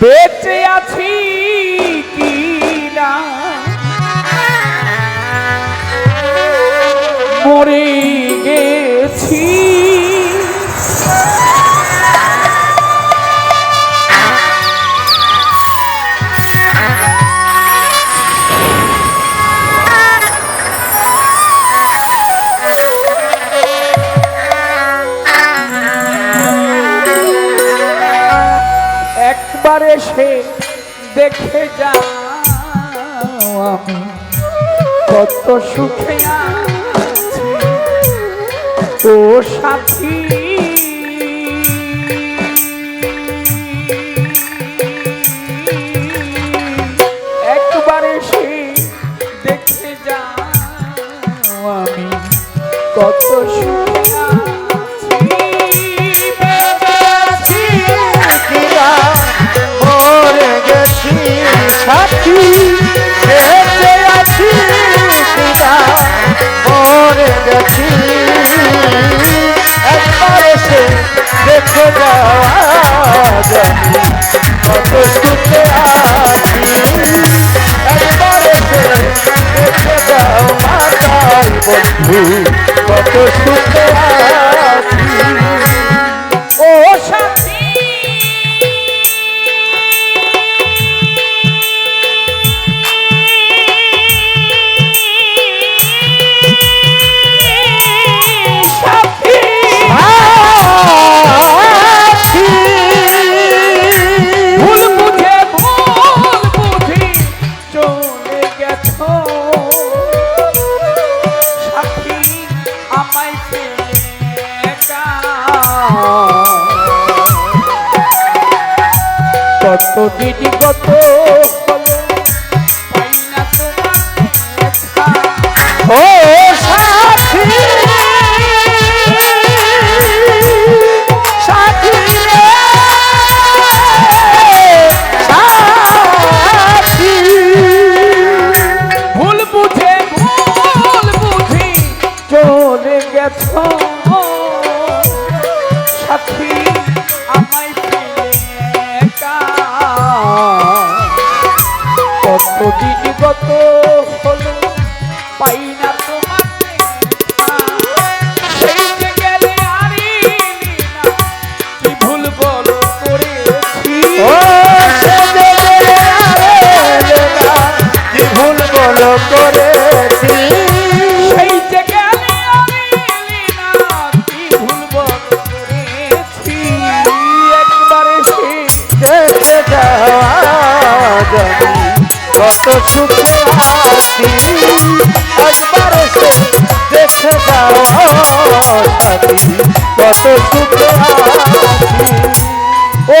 বেঁচে আছি কি না? মরে গে একবার এসে দেখে যা কত সুখে ও সাথী কত Did you go কত সুখে আছি একবার এসে দেখে যাও সাথী কত সুখে আছি। ও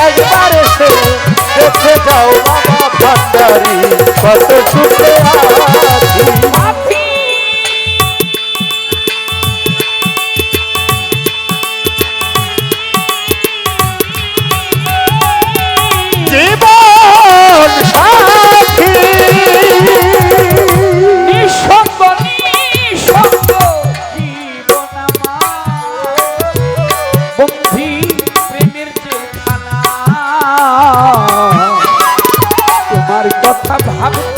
একবার এসে দেখে যাও বাবা ভান্ডারি কত সুখে কথা ভাবতে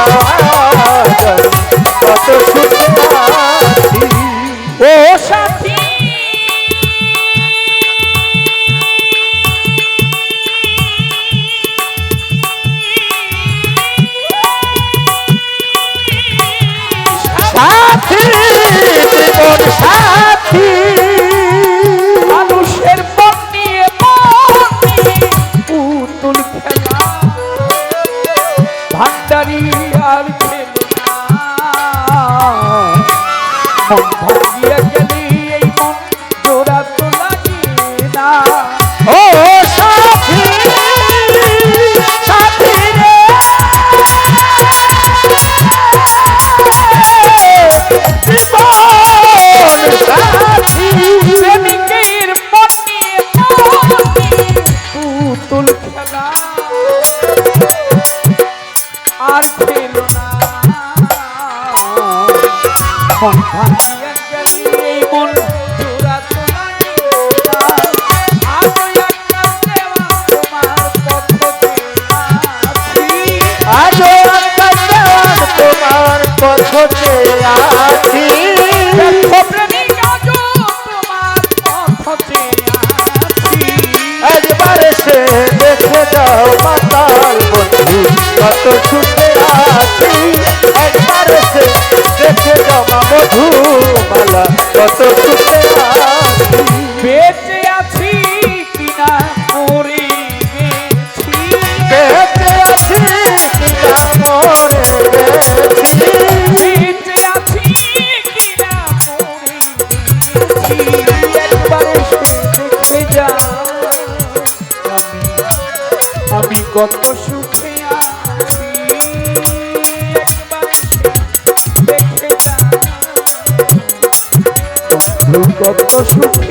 ও আর খেলো না। আজও তোমার পথে আছি। একবার সে দেখে যাও মাতাল বন্ধু কত ছুটে আছি। দেখে যাও মধু মালা ছুটে Nunca te escuchas